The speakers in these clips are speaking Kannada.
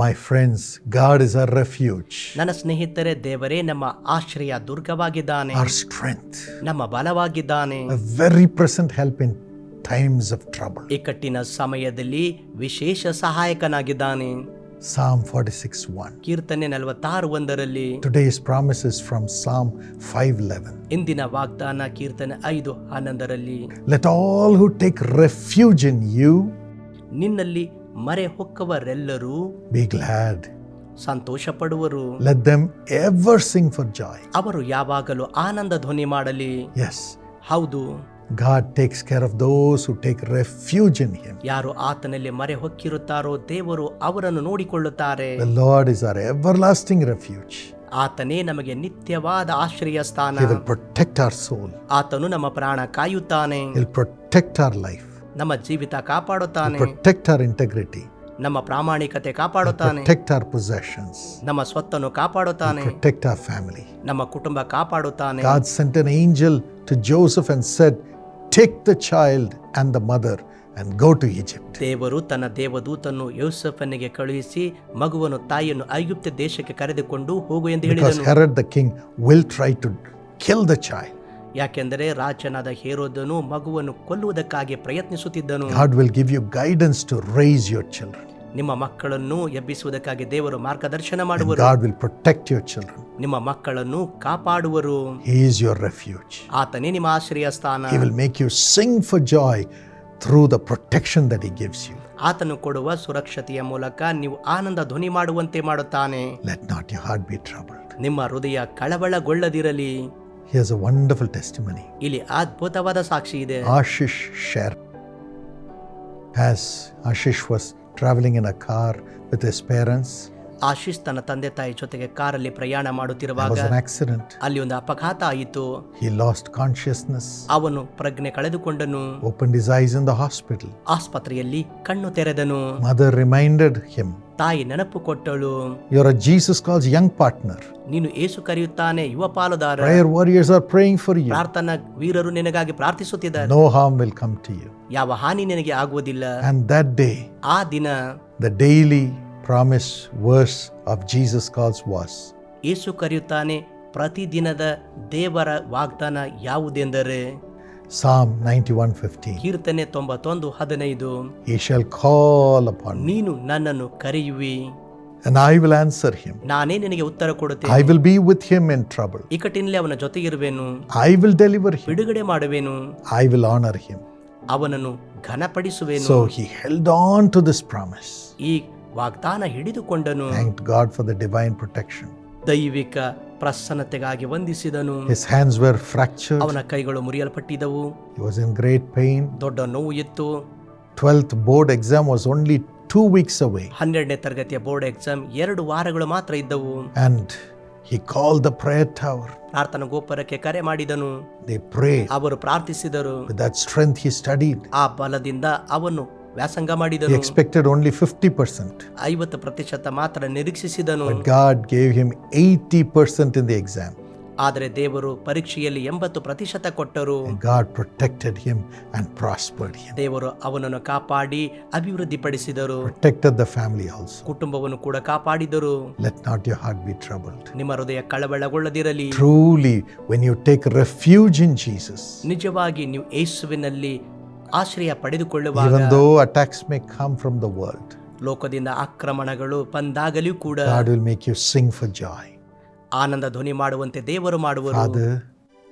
My friends, God is our refuge, ನನ್ನ ಸ್ನೇಹಿತರೆ ದೇವರೇ ನಮ್ಮ ಆಶ್ರಯ ದುರ್ಗವಾಗಿದ್ದಾನೆ our strength, ನಮ್ಮ ಬಲವಾಗಿದ್ದಾನೆ a very present help in times of trouble. ಇಕ್ಕಟ್ಟಿನ ಸಮಯದಲ್ಲಿ ವಿಶೇಷ ಸಹಾಯಕನಾಗಿದ್ದಾನೆ Psalm 46 1. ಕೀರ್ತನೆ ನಲವತ್ತಾರು ಒಂದರಲ್ಲಿ Today's promise is from Psalm 511. ಇಂದಿನ ವಾಗ್ದಾನ ಕೀರ್ತನೆ ಐದು ಹನ್ನೊಂದರಲ್ಲಿ Let all who take refuge in you ನಿನ್ನಲ್ಲಿ ಮರೆ ಹೊಕ್ಕವರೆಲ್ಲರೂ ಬಿ ಗ್ಲಾಡ್ ಸಂತೋಷ ಪಡುವರು let them ever sing for joy ಅವರು ಯಾವಾಗಲೂ ಆನಂದ ಧ್ವನಿ ಮಾಡಲಿ. ಎಸ್ ಹೌದು. God takes care of those who take refuge in him. ಯಾರು ಆತನಲ್ಲಿ ಮರೆ ಹೊಕ್ಕಿರುತ್ತಾರೋ ದೇವರು ಅವರನ್ನು ನೋಡಿಕೊಳ್ಳುತ್ತಾರೆ. The Lord is our everlasting refuge ಆತನೇ ನಮಗೆ ನಿತ್ಯವಾದ ಆಶ್ರಯ ಸ್ಥಾನ. ಪ್ರೊಟೆಕ್ಟ್ ಆರ್ ಸೋಲ್ ಆತನು ನಮ್ಮ ಪ್ರಾಣ ಕಾಯುತ್ತಾನೆ. ಪ್ರೊಟೆಕ್ಟ್ ಆರ್ ಲೈಫ್ ನಮ್ಮ ಜೀವಿತ ಕಾಪಾಡುತ್ತಾನೆ. ಪ್ರೊಟೆಕ್ಟ್ ಆರ್ ಇಂಟೆಗ್ರಿಟಿ ನಮ್ಮ ಪ್ರಾಮಾಣಿಕತೆ ಕಾಪಾಡುತ್ತಾನೆ. ಪ್ರೊಟೆಕ್ಟ್ ಆರ್ ಪೊಸೆಷನ್ಸ್ ನಮ್ಮ ಸ್ವತ್ತನ್ನು ಕಾಪಾಡುತ್ತಾನೆ. ಪ್ರೊಟೆಕ್ಟ್ ಆರ್ ಫ್ಯಾಮಿಲಿ ನಮ್ಮ ಕುಟುಂಬ ಕಾಪಾಡುತ್ತಾನೆ. God sent an angel to Joseph and said take the child and the mother and go to Egypt ದೇವರು ತನ್ನ ದೇವದೂತನ್ನು ಯೋಸೆಫನಿಗೆ ಕಳುಹಿಸಿ ಮಗುವನ್ನು ತಾಯಿಯನ್ನು ಐಗುಪ್ತ ದೇಶಕ್ಕೆ ಕರೆದುಕೊಂಡು ಹೋಗು ಎಂದು ಹೇಳಿದನು. Herod the king will try to kill the child ಯಾಕೆಂದರೆ ರಾಜನಾದ ಹೇರೋದನು ಮಗುವನ್ನು ಕೊಲ್ಲುವುದಕ್ಕಾಗಿ ಪ್ರಯತ್ನಿಸುತ್ತಿದ್ದನು God will give you guidance to raise your children. ನಿಮ್ಮ ಮಕ್ಕಳನ್ನು ಎಬ್ಬಿಸುವುದಕ್ಕಾಗಿ ದೇವರು ಮಾರ್ಗದರ್ಶನ And ಮಾಡುವರು God will protect your children. ನಿಮ್ಮ ಮಕ್ಕಳನ್ನು ಕಾಪಾಡುವರು He is your refuge. ಆತನೇ ನಿಮ್ಮ ಆಶ್ರಯ ಸ್ಥಾನ He will make you sing for joy through the protection that He gives you. ಆತನು ಕೊಡುವ ಸುರಕ್ಷತೆಯ ಮೂಲಕ ನೀವು ಆನಂದ ಧ್ವನಿ ಮಾಡುವಂತೆ ಮಾಡುತ್ತಾನೆ Let not your heart be troubled. ನಿಮ್ಮ ಹೃದಯ ಕಳವಳಗೊಳ್ಳದಿರಲಿ is a wonderful testimony ಇಲ್ಲಿ ಅದ್ಭುತವಾದ ಸಾಕ್ಷಿ ಇದೆ. Ashish shares Ashish was travelling in a car with his parents Ashish ತನ್ನ ತಂದೆ ತಾಯಿ ಜೊತೆಗೆ ಕಾರಲ್ಲಿ ಪ್ರಯಾಣ ಮಾಡುತ್ತಿರುವಾಗ ಆಕ್ಸಿಡೆಂಟ್ ಅಲ್ಲಿ ಒಂದು ಅಪಘಾತ ಆಯಿತು. ಈ ಲಾಸ್ಟ್ ಕಾನ್ಷಿಯಸ್ನೆಸ್ ಅವನು ಪ್ರಜ್ಞೆ ಕಳೆದುಕೊಂಡನು. Opened his eyes in the hospital ಆಸ್ಪತ್ರೆಯಲ್ಲಿ ಕಣ್ಣು ತೆರೆದನು. ಮದರ್ ರಿಮೈಂಡೆಡ್ ಹಿಮ್ ತಾಯಿ ನೆನಪು ಕೊಟ್ಟಳು. Your Jesus Calls young partner ನೀನು ಏಸು ಕರೆಯುತ್ತಾನೆ ಯುವ ಪಾಲುದಾರ. Prayer warriors are praying for you ಪ್ರಾರ್ಥನಾ ವೀರರು ನಿನಗಾಗಿ ಪ್ರಾರ್ಥಿಸುತ್ತಿದ್ದಾರೆ. No harm will come to you ಯಾವ ಹಾನಿ ನಿನಗೆ ಆಗುವುದಿಲ್ಲ. ಅಂಡ್ ದಟ್ ಡೇ ಆ ದಿನ the daily promise verse of Jesus Calls was ಏಸು ಕರೆಯುತ್ತಾನೆ ಪ್ರತಿದಿನದ ದೇವರ ವಾಗ್ದಾನ ಯಾವುದೆಂದರೆ? Psalm 91:15. ಕೀರ್ತನೆ ತೊಂಬತ್ತೊಂದು ಹದಿನೈದು He shall call upon me, ನೀನು ನನ್ನನ್ನು ಕರೆಯುವಿ and I will answer him. ನಾನೇ ನಿನಗೆ ಉತ್ತರ I ಕೊಡುತ್ತೇನೆ will be with him in trouble. ಇಕಟಿನಲ್ಲಿ ಅವನ ಜೊತೆಗಿರುವೆನು I will deliver him. ಬಿಡುಗಡೆ ಮಾಡುವೆನು I will honor him. ಅವನನ್ನು ಘನಪಡಿಸುವೆನು So he held on to this promise. ಈ ವಾಗ್ದಾನ ಹಿಡಿದುಕೊಂಡನು Thanked God for the divine protection. ದೈವಿಕ ಪ್ರಸನ್ನತೆಗಾಗಿ ವಂದಿಸಿದನು His hands were fractured. ಅವನ ಕೈಗಳು ಮುರಿಯಲ್ಪಟ್ಟಿದ್ದವು He was in great pain. ದೊಡ್ಡ ನೋವು ಇತ್ತು 12th board exam was only two weeks away. ಹನ್ನೆರಡನೇ ತರಗತಿಯ ಬೋರ್ಡ್ ಎಕ್ಸಾಮ್ ಎರಡು ವಾರಗಳು ಮಾತ್ರ ಇದ್ದವು And he called the prayer tower. ಪ್ರಾರ್ಥನಾ ಗೋಪುರಕ್ಕೆ ಕರೆ ಮಾಡಿದನು They prayed. ಅವರು ಪ್ರಾರ್ಥಿಸಿದರು With that strength, he studied. ಆ ಬಲದಿಂದ ಅವನು ವ್ಯಾಸಂಗ He ಮಾಡಿದನು expected only 50%. ಐವತ್ತು ಪ್ರತಿಶತ ಮಾತ್ರ ನಿರೀಕ್ಷಿಸಿದನು But God gave him 80% in the exam. ಆದರೆ ದೇವರು ಪರೀಕ್ಷೆಯಲ್ಲಿ ಎಂಬತ್ತು ಪ್ರತಿಶತ ಕೊಟ್ಟರು And God protected him and prospered him. ದೇವರು ಅವನನ್ನು ಕಾಪಾಡಿ ಅಭಿವೃದ್ಧಿಪಡಿಸಿದರು Protected the family also. ಕುಟುಂಬವನ್ನು ಕೂಡ ಕಾಪಾಡಿದರು Let not your heart be troubled. ನಿಮ್ಮ ಹೃದಯ ಕಳವಳಗೊಳ್ಳದಿರಲಿ Truly, when you take refuge in Jesus, ನಿಜವಾಗಿ ನೀವು ಯೇಸುವಿನಲ್ಲಿ ಆಶ್ರಯ ಪಡೆದುಕೊಳ್ಳುವಾಗ attacks may come from the world ಲೋಕದಿಂದ ಆಕ್ರಮಣಗಳು ಬಂದಾಗಲೂ ಕೂಡ God will make you sing for joy ಆನಂದ ಧ್ವನಿ ಮಾಡುವಂತೆ ದೇವರು ಮಾಡುವರು.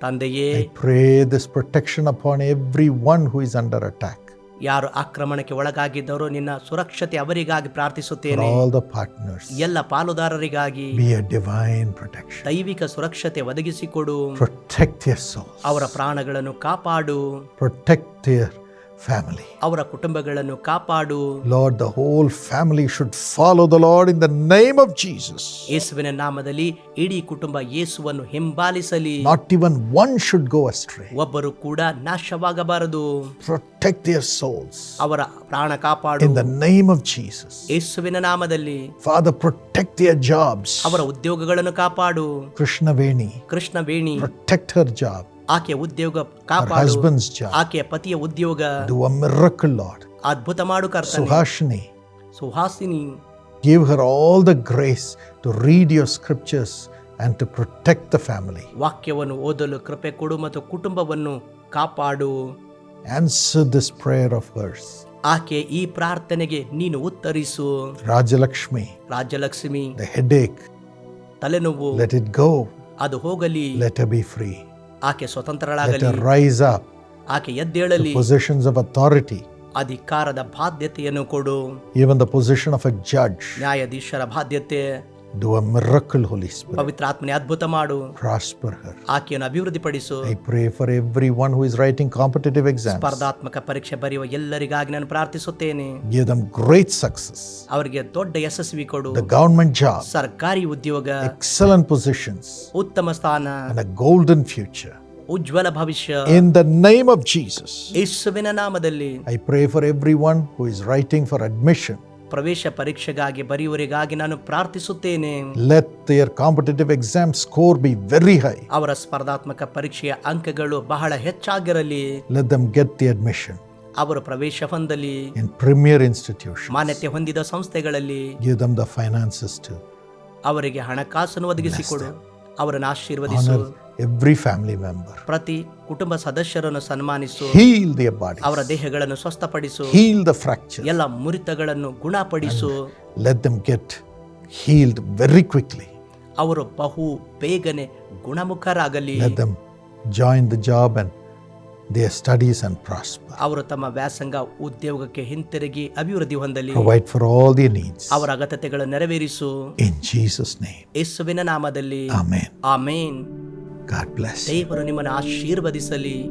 ತಂದೆಯೇ I pray this protection upon everyone who is under attack ಯಾರು ಆಕ್ರಮಣಕ್ಕೆ ಒಳಗಾಗಿದ್ದವರು ನಿನ್ನ ಸುರಕ್ಷತೆ ಅವರಿಗಾಗಿ ಪ್ರಾರ್ಥಿಸುತ್ತೇನೆ. ಆಲ್ ದ ಪಾರ್ಟ್ನರ್ಸ್ ಎಲ್ಲ ಪಾಲುದಾರರಿಗಾಗಿ ಬಿ ಎ ಡಿವೈನ್ ಪ್ರೊಟೆಕ್ಷನ್ ದೈವಿಕ ಸುರಕ್ಷತೆ ಒದಗಿಸಿಕೊಡು. ಪ್ರೊಟೆಕ್ಟ್ ಯರ್ ಸೋಲ್ಸ್ ಅವರ ಪ್ರಾಣಗಳನ್ನು ಕಾಪಾಡು. Protect their family. ಅವರ ಕುಟುಂಬಗಳನ್ನು ಕಾಪಾಡು Lord, the whole family should follow the Lord in the name of Jesus. ಯೇಸುವಿನ ನಾಮದಲ್ಲಿ ಇಡೀ ಕುಟುಂಬ ಯೇಸುವನ್ನು ಹಿಂಬಾಲಿಸಲಿ Not even one should go astray. ಒಬ್ಬರು ಕೂಡ ನಾಶವಾಗಬಾರದು Protect their souls ಅವರ ಪ್ರಾಣ ಕಾಪಾಡು in the name of Jesus. ಯೇಸುವಿನ ನಾಮದಲ್ಲಿ Father, protect their jobs. ಅವರ ಉದ್ಯೋಗಗಳನ್ನು ಕಾಪಾಡು Krishna Veni, ಕೃಷ್ಣ ವೇಣಿ protect her job, ಆಕೆಯ ಉದ್ಯೋಗ her ಕಾಪಾಡು husband's job. ಆಕೆಯ ಪತಿಯ ಉದ್ಯೋಗ Do a miracle, Lord. ಅದ್ಭುತ ಮಾಡು ಕರ್ತನೆ Suhashini, Suhasini Give her all the grace to read your scriptures and to protect the family. ವಾಕ್ಯವನ್ನು ಓದಲು ಕೃಪೆ ಕೊಡು ಮತ್ತು ಕುಟುಂಬವನ್ನು ಕಾಪಾಡು Answer this prayer of hers. ಆಕೆ ಈ ಪ್ರಾರ್ಥನೆಗೆ ನೀನು ಉತ್ತರಿಸು Rajalakshmi, ರಾಜಲಕ್ಷ್ಮಿ the headache, ತಲೆನೋವು let it go. ಅದು ಹೋಗಲಿ Let her be free. ಆಕೆ ಸ್ವತಂತ್ರಳಾಗಲಿ. ಅಪ್ ಆಕೆ ಎದ್ದೇಳಲಿ. ಪೊಸಿಷನ್ಸ್ ಆಫ್ ಅಥಾರಿಟಿ ಅಧಿಕಾರದ ಬಾಧ್ಯತೆಯನ್ನು ಕೊಡು. Even the position of a judge ನ್ಯಾಯಾಧೀಶರ ಬಾಧ್ಯತೆ. Do a miracle, Holy Spirit. ಪವಿತ್ರಾತ್ಮನೆ ಅದ್ಭುತ ಮಾಡು Prosper her. ಆಕೆಯನ್ನು ಅಭಿವೃದ್ಧಿಪಡಿಸು I pray for everyone who is writing competitive exams. ಸ್ಪರ್ಧಾತ್ಮಕ ಪರೀಕ್ಷೆ ಬರೆಯುವ ಎಲ್ಲರಿಗಾಗಿ ನಾನು ಪ್ರಾರ್ಥಿಸುತ್ತೇನೆ Give them great success. ಅವರಿಗೆ ದೊಡ್ಡ ಯಶಸ್ವಿ ಕೊಡು The government job, ಸರ್ಕಾರಿ ಉದ್ಯೋಗ excellent positions, ಉತ್ತಮ ಸ್ಥಾನ and a golden future. ಉಜ್ವಲ ಭವಿಷ್ಯ In the name of Jesus, ಯೇಸುವಿನ ನಾಮದಲ್ಲಿ I pray for everyone who is writing for admission. ಪ್ರವೇಶ ಪರೀಕ್ಷೆಗಾಗಿ ಬರೆಯುವರಿಗಾಗಿ ನಾನು ಪ್ರಾರ್ಥಿಸುತ್ತೇನೆ. Let their competitive exam score be very high ಅವರ ಸ್ಪರ್ಧಾತ್ಮಕ ಪರೀಕ್ಷೆಯ ಅಂಕಗಳು ಬಹಳ ಹೆಚ್ಚಾಗಿರಲಿ. Let them get the admission ಅವರು ಪ್ರವೇಶ ಹೊಂದಲಿ. in ಪ್ರೀಮಿಯರ್ ಇನ್ಸ್ಟಿಟ್ಯೂಷನ್ ಮಾನ್ಯತೆ ಹೊಂದಿದ ಸಂಸ್ಥೆಗಳಲ್ಲಿ. Give them the finances to ಅವರಿಗೆ ಹಣಕಾಸನ್ನು ಒದಗಿಸಿಕೊಡು. ಅವರನ್ನು ಆಶೀರ್ವದಿಸು. Honor family member. ಪ್ರತಿ ಕುಟುಂಬ ಸದಸ್ಯರನ್ನು ಸನ್ಮಾನಿಸು ಹೀಲ್ ದಿ ಬಾಡಿ ಅವರ ದೇಹಗಳನ್ನು ಸ್ವಸ್ಥಪಡಿಸು ಹೀಲ್ ದ ಫ್ರಾಕ್ಚರ್ ಎಲ್ಲ ಮುರಿತಗಳನ್ನು ಗುಣಪಡಿಸು. Let them get healed very quickly ಅವರು ಬಹು ಬೇಗನೆ ಗುಣಮುಖರಾಗಲಿ. Let them join the job and their studies and prosper ಅವರು ತಮ್ಮ ವ್ಯಾಸಂಗ ಉದ್ಯೋಗಕ್ಕೆ ಹಿಂತಿರುಗಿ ಅಭಿವೃದ್ಧಿ ಹೊಂದಲಿ. Wait for all the needs ಅವರ ಅಗತ್ಯತೆಗಳನ್ನು ನೆರವೇರಿಸು. ಇನ್ ಜೀಸಸ್ ನೇಮ್ ಯೇಸುವಿನ ನಾಮದಲ್ಲಿ. Amen amen. God bless. ದೇವರು ನಿಮ್ಮನ್ನು ಆಶೀರ್ವದಿಸಲಿ